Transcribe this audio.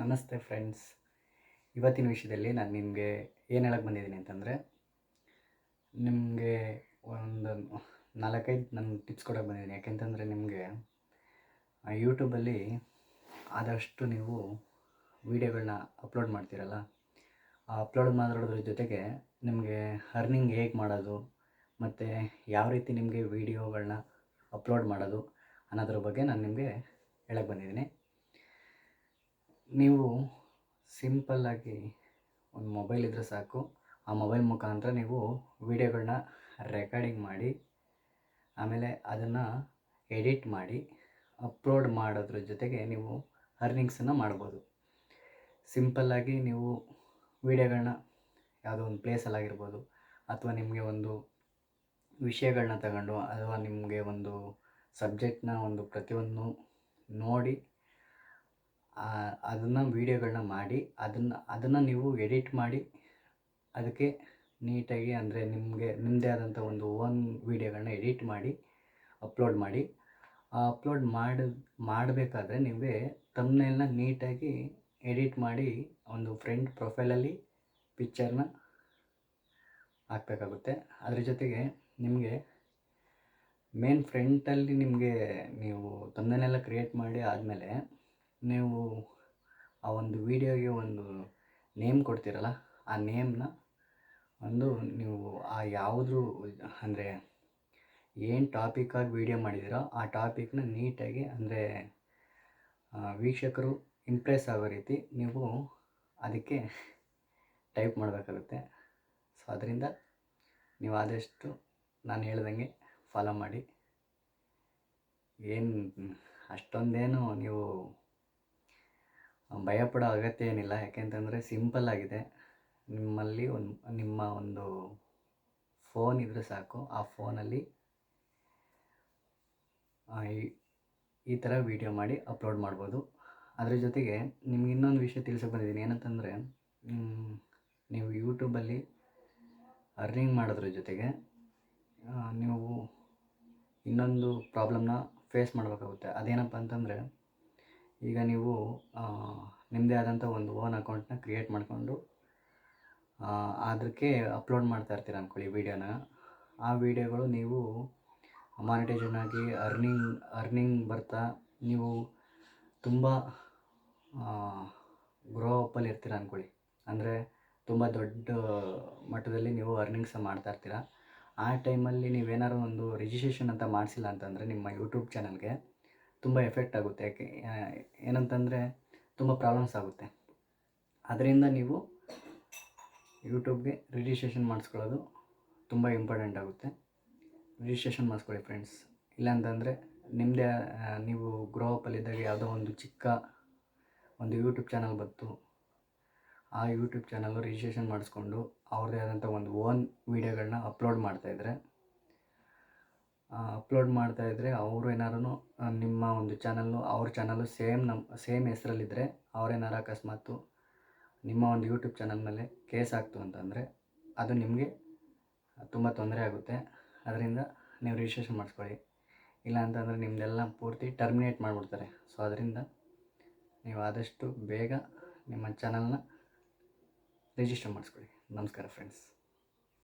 ನಮಸ್ತೆ ಫ್ರೆಂಡ್ಸ್. ಇವತ್ತಿನ ವಿಷಯದಲ್ಲಿ ನಾನು ನಿಮಗೆ ಏನು ಹೇಳಕ್ಕೆ ಬಂದಿದ್ದೀನಿ ಅಂತಂದರೆ, ನಿಮಗೆ ಒಂದು ನಾಲ್ಕೈದು ನಾನು ಟಿಪ್ಸ್ ಕೊಡೋಕೆ ಬಂದಿದ್ದೀನಿ. ಯಾಕೆಂತಂದರೆ ನಿಮಗೆ ಯೂಟ್ಯೂಬಲ್ಲಿ ಆದಷ್ಟು ನೀವು ವೀಡಿಯೋಗಳನ್ನ ಅಪ್ಲೋಡ್ ಮಾಡ್ತೀರಲ್ಲ, ಆ ಅಪ್ಲೋಡ್ ಮಾಡೋದ್ರ ಜೊತೆಗೆ ನಿಮಗೆ ಅರ್ನಿಂಗ್ ಹೇಗೆ ಮಾಡೋದು, ಮತ್ತು ಯಾವ ರೀತಿ ನಿಮಗೆ ವೀಡಿಯೋಗಳನ್ನ ಅಪ್ಲೋಡ್ ಮಾಡೋದು ಅನ್ನೋದ್ರ ಬಗ್ಗೆ ನಾನು ನಿಮಗೆ ಹೇಳಕ್ಕೆ ಬಂದಿದ್ದೀನಿ. ನೀವು ಸಿಂಪಲ್ಲಾಗಿ ಒಂದು ಮೊಬೈಲ್ ಇದ್ದರೆ ಸಾಕು. ಆ ಮೊಬೈಲ್ ಮುಖಾಂತರ ನೀವು ವೀಡಿಯೋಗಳನ್ನ ರೆಕಾರ್ಡಿಂಗ್ ಮಾಡಿ, ಆಮೇಲೆ ಅದನ್ನು ಎಡಿಟ್ ಮಾಡಿ, ಅಪ್ಲೋಡ್ ಮಾಡೋದ್ರ ಜೊತೆಗೆ ನೀವು ಅರ್ನಿಂಗ್ಸನ್ನು ಮಾಡ್ಬೋದು. ಸಿಂಪಲ್ಲಾಗಿ ನೀವು ವೀಡಿಯೋಗಳನ್ನ ಯಾವುದೋ ಒಂದು ಪ್ಲೇಸಲ್ಲಾಗಿರ್ಬೋದು ಅಥವಾ ನಿಮಗೆ ಒಂದು ವಿಷಯಗಳನ್ನ ತಗೊಂಡು, ಅಥವಾ ನಿಮಗೆ ಒಂದು ಸಬ್ಜೆಕ್ಟ್ನ ಒಂದು ಪ್ರತಿಯೊಂದು ನೋಡಿ ಅದನ್ನು ವೀಡಿಯೋಗಳನ್ನ ಮಾಡಿ, ಅದನ್ನು ಅದನ್ನು ನೀವು ಎಡಿಟ್ ಮಾಡಿ, ಅದಕ್ಕೆ ನೀಟಾಗಿ ಅಂದರೆ ನಿಮಗೆ ನಿಮ್ಮದೇ ಆದಂಥ ಒಂದು ಓನ್ ವೀಡಿಯೋಗಳನ್ನ ಎಡಿಟ್ ಮಾಡಿ, ಅಪ್ಲೋಡ್ ಮಾಡಿ. ಅಪ್ಲೋಡ್ ಮಾಡಿ, ಮಾಡಬೇಕಾದ್ರೆ ನಿಮಗೆ ತಮ್ನೇಲ್ನ ನೀಟಾಗಿ ಎಡಿಟ್ ಮಾಡಿ ಒಂದು ಫ್ರೆಂಡ್ ಪ್ರೊಫೈಲಲ್ಲಿ ಪಿಕ್ಚರ್ನ ಹಾಕಬೇಕಾಗುತ್ತೆ. ಅದ್ರ ಜೊತೆಗೆ ನಿಮಗೆ ಮೇನ್ ಫ್ರೆಂಟಲ್ಲಿ ನಿಮಗೆ ನೀವು ತಮ್ಮನೆಲ್ಲ ಕ್ರಿಯೇಟ್ ಮಾಡಿ ಆದಮೇಲೆ ನೀವು ಆ ಒಂದು ವೀಡಿಯೋಗೆ ಒಂದು ನೇಮ್ ಕೊಡ್ತೀರಲ್ಲ, ಆ ನೇಮ್ನ ಒಂದು ನೀವು ಆ ಯಾವುದ್ರ ಅಂದರೆ ಏನು ಟಾಪಿಕ್ಕಾಗಿ ವೀಡಿಯೋ ಮಾಡಿದ್ದೀರೋ ಆ ಟಾಪಿಕ್ನ ನೀಟಾಗಿ ಅಂದರೆ ವೀಕ್ಷಕರು ಇಂಪ್ರೆಸ್ ಆಗೋ ರೀತಿ ನೀವು ಅದಕ್ಕೆ ಟೈಪ್ ಮಾಡಬೇಕಾಗುತ್ತೆ. ಸೊ ಅದರಿಂದ ನೀವು ಆದಷ್ಟು ನಾನು ಹೇಳ್ದಂಗೆ ಫಾಲೋ ಮಾಡಿ. ಏನು ಅಷ್ಟೊಂದೇನು ನೀವು ಭಯಪಡೋ ಅಗತ್ಯ ಏನಿಲ್ಲ. ಯಾಕೆಂತಂದರೆ ಸಿಂಪಲ್ ಆಗಿದೆ. ನಿಮ್ಮಲ್ಲಿ ಒಂದು, ನಿಮ್ಮ ಒಂದು ಫೋನ್ ಇದ್ದರೆ ಸಾಕು. ಆ ಫೋನಲ್ಲಿ ಈ ಥರ ವೀಡಿಯೋ ಮಾಡಿ ಅಪ್ಲೋಡ್ ಮಾಡ್ಬೋದು. ಅದ್ರ ಜೊತೆಗೆ ನಿಮ್ಗೆ ಇನ್ನೊಂದು ವಿಷಯ ತಿಳ್ಸಕ್ಕೆ ಬಂದಿದ್ದೀನಿ. ಏನಂತಂದರೆ ನೀವು ಯೂಟ್ಯೂಬಲ್ಲಿ ಅರ್ನಿಂಗ್ ಮಾಡೋದ್ರ ಜೊತೆಗೆ ನೀವು ಇನ್ನೊಂದು ಪ್ರಾಬ್ಲಮ್ನ ಫೇಸ್ ಮಾಡಬೇಕಾಗುತ್ತೆ. ಅದೇನಪ್ಪ ಅಂತಂದರೆ ಈಗ ನೀವು ನಿಮ್ಮದೇ ಆದಂಥ ಒಂದು ಓನ್ ಅಕೌಂಟ್ನ ಕ್ರಿಯೇಟ್ ಮಾಡಿಕೊಂಡು ಅದಕ್ಕೆ ಅಪ್ಲೋಡ್ ಮಾಡ್ತಾ ಇರ್ತೀರ ಅಂದ್ಕೊಳ್ಳಿ ವೀಡಿಯೋನ ಆ ವೀಡಿಯೋಗಳು ನೀವು ಮಾನಿಟೈಸೇಷನ್ ಆಗಿ ಅರ್ನಿಂಗ್ ಅರ್ನಿಂಗ್ ಬರ್ತಾ ನೀವು ತುಂಬ ಗ್ರೋ ಅಪ್ಪಲ್ಲಿ ಇರ್ತೀರ ಅಂದ್ಕೊಳ್ಳಿ ಅಂದರೆ ತುಂಬ ದೊಡ್ಡ ಮಟ್ಟದಲ್ಲಿ ನೀವು ಅರ್ನಿಂಗ್ಸ ಮಾಡ್ತಾ ಇರ್ತೀರ. ಆ ಟೈಮಲ್ಲಿ ನೀವೇನಾದ್ರು ಒಂದು ರಿಜಿಸ್ಟ್ರೇಷನ್ ಅಂತ ಮಾಡಿಸಿಲ್ಲ ಅಂತಂದರೆ ನಿಮ್ಮ ಯೂಟ್ಯೂಬ್ ಚಾನಲ್ಗೆ ತುಂಬ ಎಫೆಕ್ಟ್ ಆಗುತ್ತೆ. ಯಾಕೆ ಏನಂತಂದರೆ ತುಂಬ ಪ್ರಾಬ್ಲಮ್ಸ್ ಆಗುತ್ತೆ. ಅದರಿಂದ ನೀವು ಯೂಟ್ಯೂಬ್ಗೆ ರಿಜಿಸ್ಟ್ರೇಷನ್ ಮಾಡಿಸ್ಕೊಳ್ಳೋದು ತುಂಬ ಇಂಪಾರ್ಟೆಂಟ್ ಆಗುತ್ತೆ. ರಿಜಿಸ್ಟ್ರೇಷನ್ ಮಾಡಿಸ್ಕೊಳ್ಳಿ ಫ್ರೆಂಡ್ಸ್ ಇಲ್ಲಾಂತಂದರೆ ನಿಮ್ಮದೇ ನೀವು ಗ್ರೋ ಅಪ್ಪಲ್ಲಿದ್ದಾಗ ಯಾವುದೋ ಒಂದು ಚಿಕ್ಕ ಒಂದು ಯೂಟ್ಯೂಬ್ ಚಾನಲ್ ಬಂತು. ಆ ಯೂಟ್ಯೂಬ್ ಚಾನಲ್ಲು ರಿಜಿಸ್ಟ್ರೇಷನ್ ಮಾಡಿಸ್ಕೊಂಡು ಅವ್ರದ್ದೇ ಆದಂಥ ಒಂದು ಓನ್ ವೀಡಿಯೋಗಳನ್ನ ಅಪ್ಲೋಡ್ ಮಾಡ್ತಾಯಿದ್ರೆ ಅಪ್ಲೋಡ್ ಮಾಡ್ತಾಯಿದ್ರೆ ಅವರು ಏನಾರೂ ನಿಮ್ಮ ಒಂದು ಚಾನಲ್ಲು ಅವ್ರ ಚಾನಲ್ಲು ಸೇಮ್ ನಮ್ಮ ಸೇಮ್ ಹೆಸ್ರಲ್ಲಿದ್ದರೆ ಅವ್ರೇನಾರು ಅಕಸ್ಮಾತು ನಿಮ್ಮ ಒಂದು ಯೂಟ್ಯೂಬ್ ಚಾನಲ್ ಮೇಲೆ ಕೇಸ್ ಆಗ್ತು ಅಂತಂದರೆ ಅದು ನಿಮಗೆ ತುಂಬ ತೊಂದರೆ ಆಗುತ್ತೆ. ಅದರಿಂದ ನೀವು ರಿಜಿಸ್ಟ್ರೇಷನ್ ಮಾಡಿಸ್ಕೊಳ್ಳಿ. ಇಲ್ಲ ಅಂತಂದರೆ ನಿಮ್ಮದೆಲ್ಲ ಪೂರ್ತಿ ಟರ್ಮಿನೇಟ್ ಮಾಡಿಬಿಡ್ತಾರೆ. ಸೊ, ಅದರಿಂದ ನೀವು ಆದಷ್ಟು ಬೇಗ ನಿಮ್ಮ ಚಾನಲ್ನ ರಿಜಿಸ್ಟರ್ ಮಾಡಿಸ್ಕೊಳ್ಳಿ. ನಮಸ್ಕಾರ, ಫ್ರೆಂಡ್ಸ್.